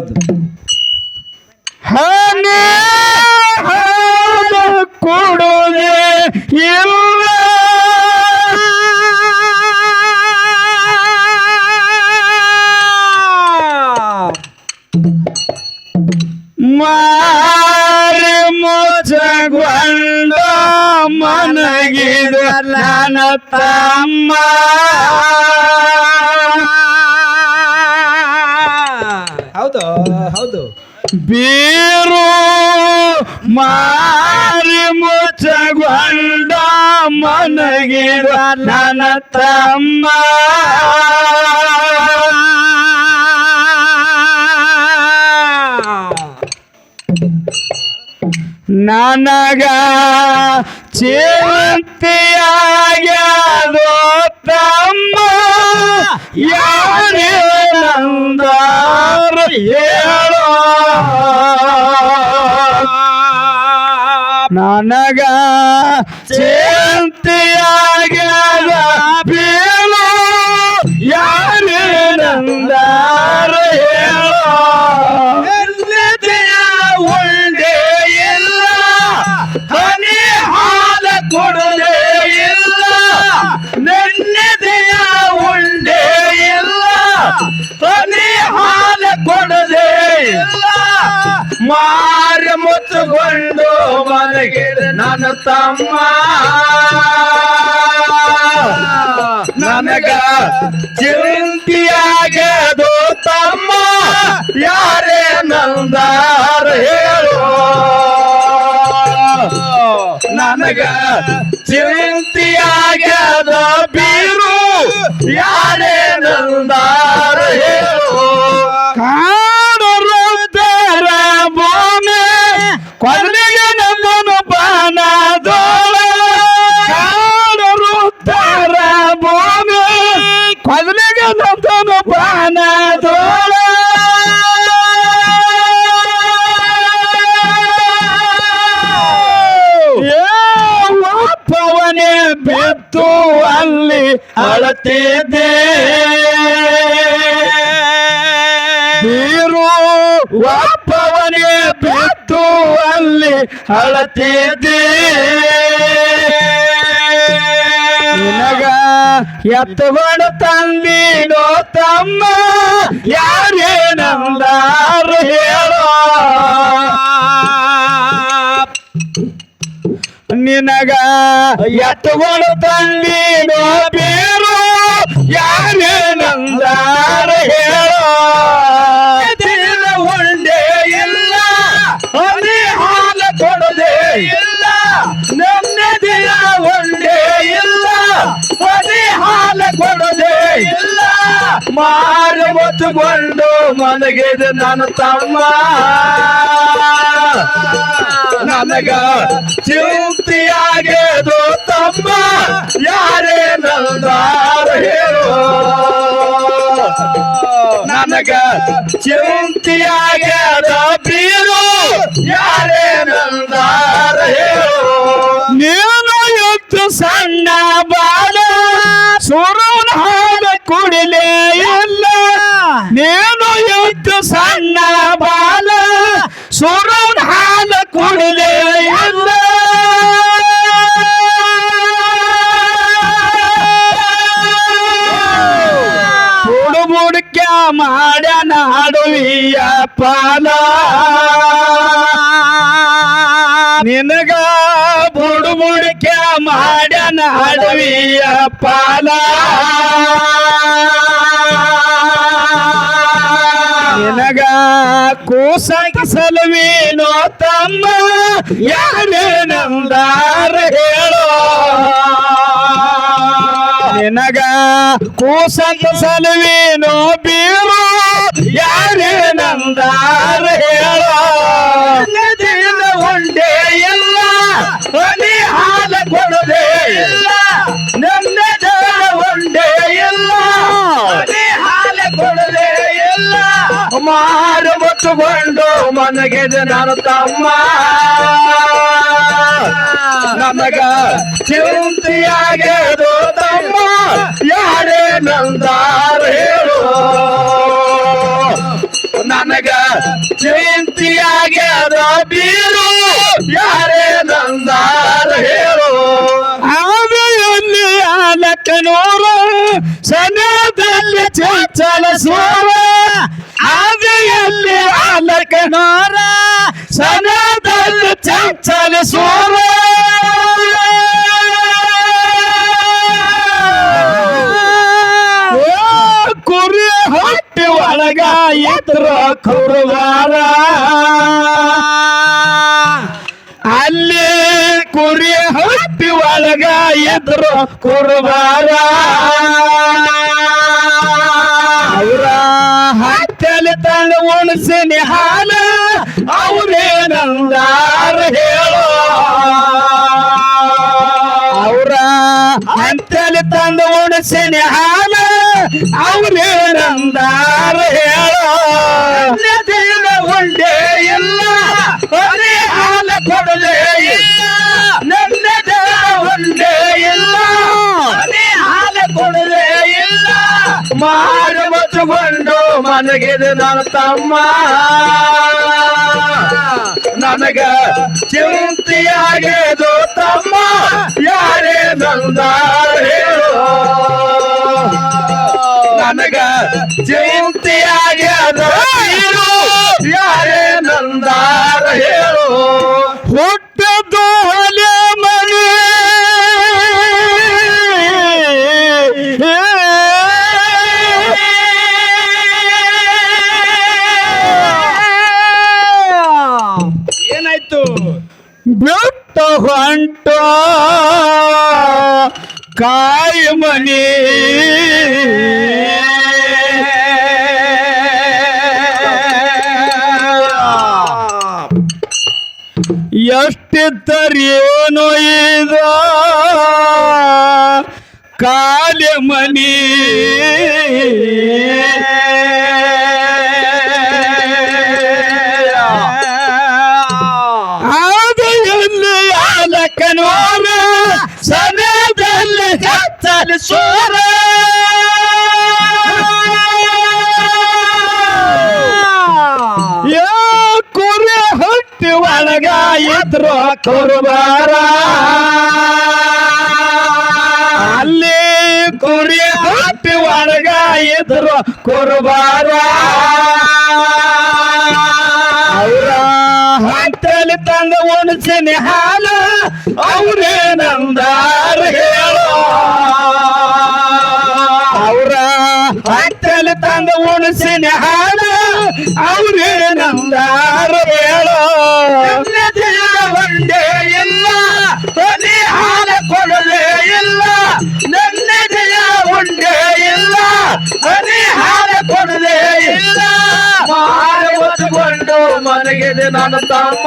ಹೌದು ಹನಿ ಕೊಡುವೆ ಇಲ್ಲ. ಮಾರಿ ಮೋಚಗೊಂಡ ಮನಗಿದ ನನ್ನ ತಮ್ಮ. ಬೀರು ಮಾರಿ ಮುಚ್ಚಗೊಂಡ ಮನಗಿದ ನನ್ನ ತಮ್ಮ. ನನಗ ಚಿಂತೆಯಾಗ್ಯದೋ ತಮ್ಮ. ನಂದಾರ ಹೇಳೋ ನನಗ ಚಿಂತೆಯಾಗ್ಯದ ಬೀಳು ಮುಚ್ಚುಕೊಂಡು ಮನೆಗೆ ನನ್ನ ತಮ್ಮ. ನನಗ ಚಿಂತಿಯಾಗದು ತಮ್ಮ. ಯಾರೇ ನಂದಾರ ಹೇಳು. ನನಗ ಚಿಂತಿಯಾಗದ ಬೀರು. ಯಾರೇ ನಂದಾರ ಹೇಳು. ಒಪ್ಪವನೇ ಬಿತ್ತು ಅಲ್ಲಿ ಅಳತಿದ್ದೆ ನಿನಗ ಎತ್ತುಗಳು ತಂದಿನೋ ತಮ್ಮ ಯಾರೇ ನಂದಾರು ಹೇಳೋ. ನಿನಗ ಎತ್ತುಗಳು ತಂದಿನೋ ಬೇರೋ ಯಾರೇ ನಂದಾರು ಹೇಳೋ. ಮಾರಿ ಮುಚ್ಚುಕೊಂಡು ಮನಗಿದ ನನ್ನ ತಮ್ಮ. ನನಗ ಚಿಂತೆಯಾಗದು ತಮ್ಮ. ಯಾರೇ ನಂದಾರ ಹೇಳು. ನನಗ ಚಿಂತಿಯಾಗದ ಬೀರು. ಯಾರೇ ನಂದಾರ ಹೇಳು. ನೀನು ಎತ್ತು ಸಣ್ಣ ಬುಡು ಮಾಡ್ಯನಾಡುವಿಯ ಪಾಲ ನಿನಗ ಬುಡು ಬುಡ್ಕ ಮಾಡ್ಯಾನ ಅಡವಿಯ ಪಾಲ ನಿನಗ ಕೂಸಾಗಿ ಸಲುವೇನೋ ತಮ್ಮ ಯಾರೇ ನಿನಗ ಕೂಸಂತ ಸಲುವೇನೋ ಬೀರು ಯಾರೇ ನಂದಾರ ಹೇಳೋ ಮುಚ್ಚುಕೊಂಡು ಮನಗೆದೆ ನನ್ನ ತಮ್ಮ. ನನಗ ಚಿಂತೆಯಾಗದು ತಮ್ಮ. ಯಾರೇ ನಂದಾರೇಳು ನನಗ ಚಿಂತಿಯಾಗದ ಬೀರು. ಯಾರೇ ನಂದಾರ ಹೇಳು. ಆವೆಯಲ್ಲಿ ಆಲಕನೂರ ಸನದಲ್ಲಿ ಚಂಚಲ ಸೋರ. ಆಲಕನೂರ ಸನದಲ್ಲಿ ಚಂಚಲ ಸೋರ ಕುರಿ ಹೊಟ್ಟೆ ಒಳಗ ಎದ್ರ ಕುರುವಾರ. ಅಲ್ಲಿ ಕುರಿ ಹೊಟ್ಟಿ ಒಳಗ ಎದ್ರು ಕುರುಬಾರ ತಂದು ನಿಹಾನ ಅವ್ರೇನಂದಾರ ಹೇಳೋ. ಅವರ ಹಂತಲಿ ತಂದು ಉಣಸೆ ಹಾಲ ಅವ್ರೇನಂದಾರ ಹೇಳೋ. ಉಂಡೆ ಇಲ್ಲ, ಅದೇ ಹಾಲ ಕೊಡಲೇ ಇಲ್ಲ. ಮನಗಿದೆ ನನ್ನ ತಮ್ಮ. ನನಗ ಚಿಂತೆಯಾಗೇದು ತಮ್ಮ. ಯಾರೇ ನಂದ ಹೇಳು ನನಗ ಜಯಂತಿಯಾಗ್ಯದ ನೀರು ಯಾರೇ ನಂದಾರ ಹೇಳು ಎಷ್ಟಿದ್ದರೇನು ಇದ ಕಾಲಿ ಮನಿ. ಆದ ಎಲ್ಲಿ ಆಲಕನೋರ ಸಮಯದಲ್ಲಿ ಕತ್ತಲು ಸೋರ. ಒಳಗ ಇದ್ರು ಕುರುಬಾರ. ಅಲ್ಲಿ ಕುರಿ ಹಾಪಿ ಒಳಗ ಇದ್ರು ಕುರುಬಾರ. ಅವರ ಹಾಕ್ತಲ್ಲಿ ತಂದ ಉಣಸಿನಿ ಹಾಲು ಅವರೇ ನಂದಾರ ಹೇಳೋ. ಅವರ ಹಾಕ್ತಲ್ಲಿ ತಂದ ಉಣಸಿನಿ ಹಾಲು ಅವರೇ ನಂದಾರ ಹೇಳೋ. ಇಲ್ಲ. ಮನೆ ಹಾಲ ಕೊಡಲೇ ಇಲ್ಲ. ಮಾರ ಹೊತ್ತುಕೊಂಡು ಮನಗಿದೆ ನನ್ನ ತಮ್ಮ.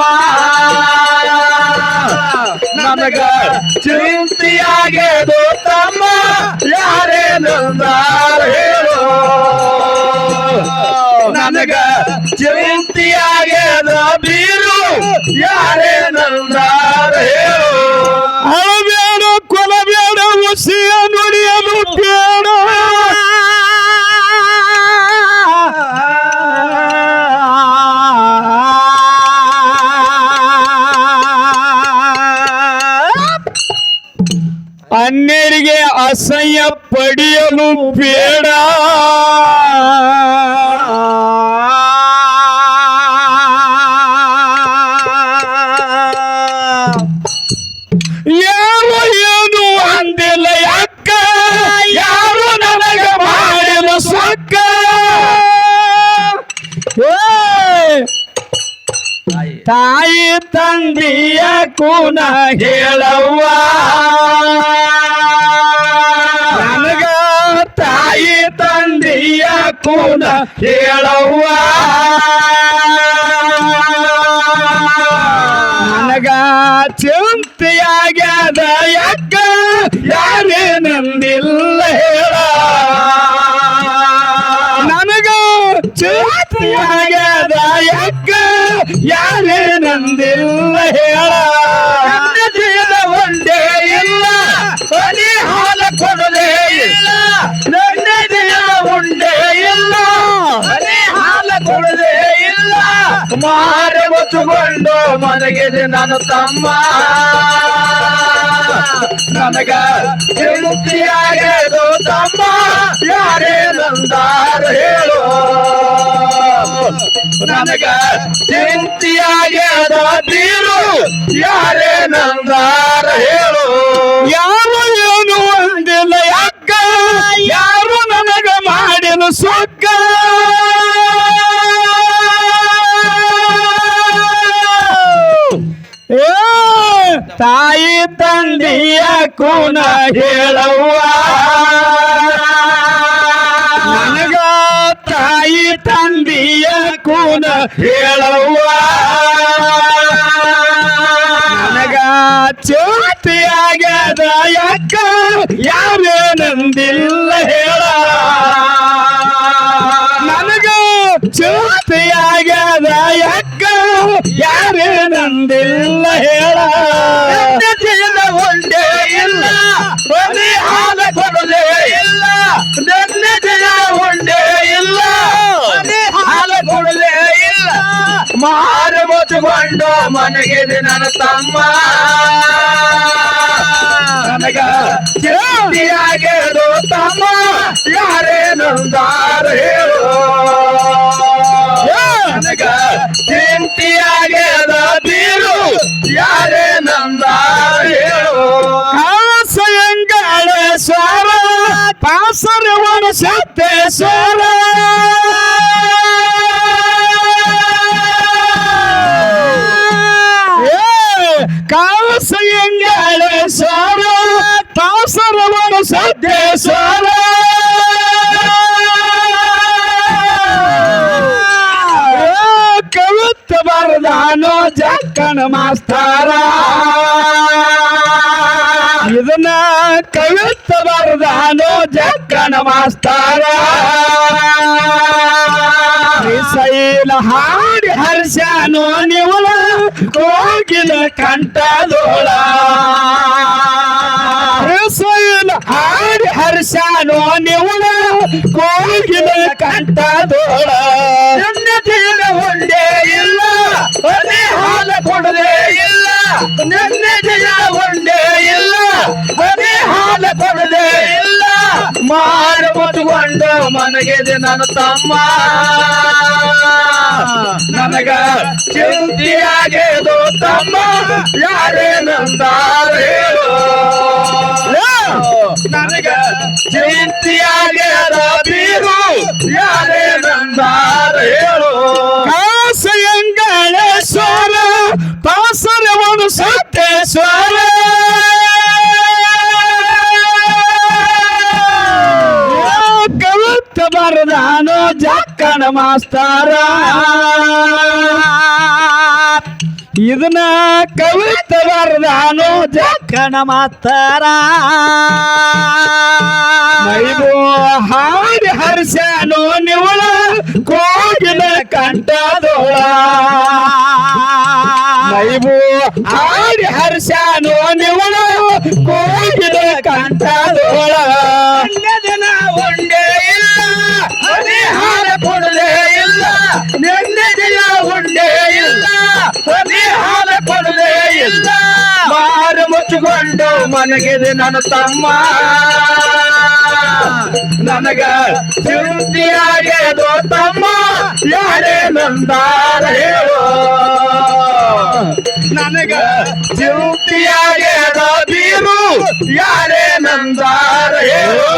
ನನಗ ಚಿಂತೆಯಾಗೇದು ತಮ್ಮ. ಯಾರೇ ನಂದಾರ ನನಗ ಚಿಂತೆಯಾಗ್ಯದ ಬೀರು. ಯಾರೇ ನಂದಾರ ಹೇಳು. ಅಳಬೇಡ, ಕೊಲಬೇಡ ಉಸಿಯ ನುಡಿಯಲು ಬೇಡ ಅನ್ಯರಿಗೆ ಅಸಹ್ಯ ಪಡೆಯಲು ಬೇಡ. ತಾಯಿ ತಂದೆಯ ಕೂನ ಹೇಳವ್ವ. ನನಗ ತಾಯಿ ತಂದೆಯ ಕೂನ ಹೇಳವ್ವ. ನನಗ ಚಿಂತೆಯಾಗ್ಯದ ಯಾಕ? ಯಾರೇ ನಂದಿಲ್ಲ ಹೇಳ. ನನಗ ಚಿಂತೆಯಾಗ್ಯದ ಯಾಕ? ಯಾರೇ ನಂದಿಲ್ಲ ಹೇಳ. ಒಂದೇ ಇಲ್ಲ. ಹನಿ ಹಾಲ ಕೊಡಲೇ ಇಲ್ಲ. ನನ್ನದೇನ ಒಂದೇ ಇಲ್ಲ. ಹಾಲ ಇಲ್ಲ. ನನ್ನ ತಮ್ಮ. ನನಗ ಮುಕ್ತಿಯಾಗದು ತಮ್ಮ. ಯಾರೇ ನಂದಾರು ಹೇಳು. ನನಗ ಚಿಂತಿಯಾಗ್ಯದ ತೀರು, ಯಾರೇ ನಂದಾರ ಹೇಳು. ಯಾರು ಏನು ಅಂದಿಲ್ಲ ಯಾಕ? ಯಾರು ನನಗ ಮಾಡಿನ ಸೊಕ್ಕ ತಾಯಿ ತಂದಿಯ ಕೂನ ಹೇಳವ್ವ? ಕೂನ ಹೇಳವ್ವ. ನನಗ ಜ್ಯೋತಿಯಾಗ್ಯದ ಯಾಕ ಯಾರೇನಂದಿಲ್ಲ ಹೇಳ. ನನಗ ಜ್ಯೋತಿಯಾಗ್ಯದ ಯಾಕ ಯಾರೇನಂದಿಲ್ಲ ಹೇಳ. ನೆನ್ನೆದಿಲ್ಲ ಒಂದೇ ಇಲ್ಲ. ಮಾರು ಮುಚ್ಚಿಕೊಂಡು ಮನೆಗಿದೆ ನನ್ನ ತಮ್ಮ. ನನಗ ಚಿಂತೆಯಾಗಿರು ತಮ್ಮ. ಯಾರೇ ನಂದಾರ ಹೇಳು. ನನಗ ಚಿಂತೆಯಾಗ್ಯದ ಬೀರು. ಯಾರೇ ನಂದಾರ ಹೇಳು. ಕಾಸಯಂಗಾಳ ಸ್ವಾರ. ಪಾಸರವಣ ಸತ್ಯೇಶ್ವರ ಕಾಸಯಂಗಾಳ ಸ್ವಾರ ಪಾಸರವಣ ಸತ್ಯೇಶ್ವರ ಕವಿತ ಬರದಾನೋ ಜಕ್ಕಣ ಮಾಸ್ತಾರ. ಇದನ್ನ ಕವಿತ ಬರದಾನೋ ಜಕ್ಕಣ ಮಾಸ್ತಾರ. ಶೈಲ ಹಾಡಿ ಹರ್ಷಾನೋ ನಿವಲ ಕೋಗಿಲ ಕಂಠದೋಳ. ಶ್ರೀಶೈಲ ಹಾಡಿ ಹರ್ಷಾನೋ ನಿವಳ ಕೋಗಿನ ಕಂಠದೋಳ. ನೆನ್ನೆದಿಲ್ಲ ಒಂದೇ ಇಲ್ಲ ಹಾಲ ಕೊಡದೆ ಇಲ್ಲ. ನಿನ್ನೆ ಬರೀ ಕೊಡಲೇ ಇಲ್ಲ. ಮಾರು ಮನಗೆದೆ ನನ್ನ ತಮ್ಮ. ನನಗ ಚಿಂತೆಯಾಗಿದು ತಮ್ಮ. ಯಾರೇ ನಂದಾರೆ. ನನಗ ಚಿಂತೆಯಾಗ್ಯದ ಬೀರು. ಯಾರೇ ನಂದಾರ. ಬರದಾನು ಜಕ್ಕಣ ಮಾಸ್ತಾರ. ಇದನ್ನ ಕವಿತ ಬರ್ದಾನು ಜಕ್ಕಣ ಮಾಸ್ತಾರ. ಮೈಬೋ ಹಾಡಿ ಹರ್ಷನು ನಿವಳ ಕೋಗಿಲ ಕಂಠದೋಳ. ಮೈಬೋ ಹಾಡಿ ಹರ್ಷನು ನಿವಳ ಕೋಗಿಲ ಕಂಠದೋಳ. ಇಲ್ಲ. ಹಾಲ ಕೊಡಲೇ ಇಲ್ಲ. ಮಾರು ಮುಚ್ಚಿಕೊಂಡು ಮನಗಿದೆ ನನ್ನ ತಮ್ಮ. ನನಗ ಚಿಂತೆಯಾಗ್ಯದು ತಮ್ಮ? ಯಾರೇ ನಂದಾರ ನನಗ ಚಿಂತೆಯಾಗ್ಯದ ಬೀರು ಯಾರೇ ನಂದಾರ ಹೇಳು?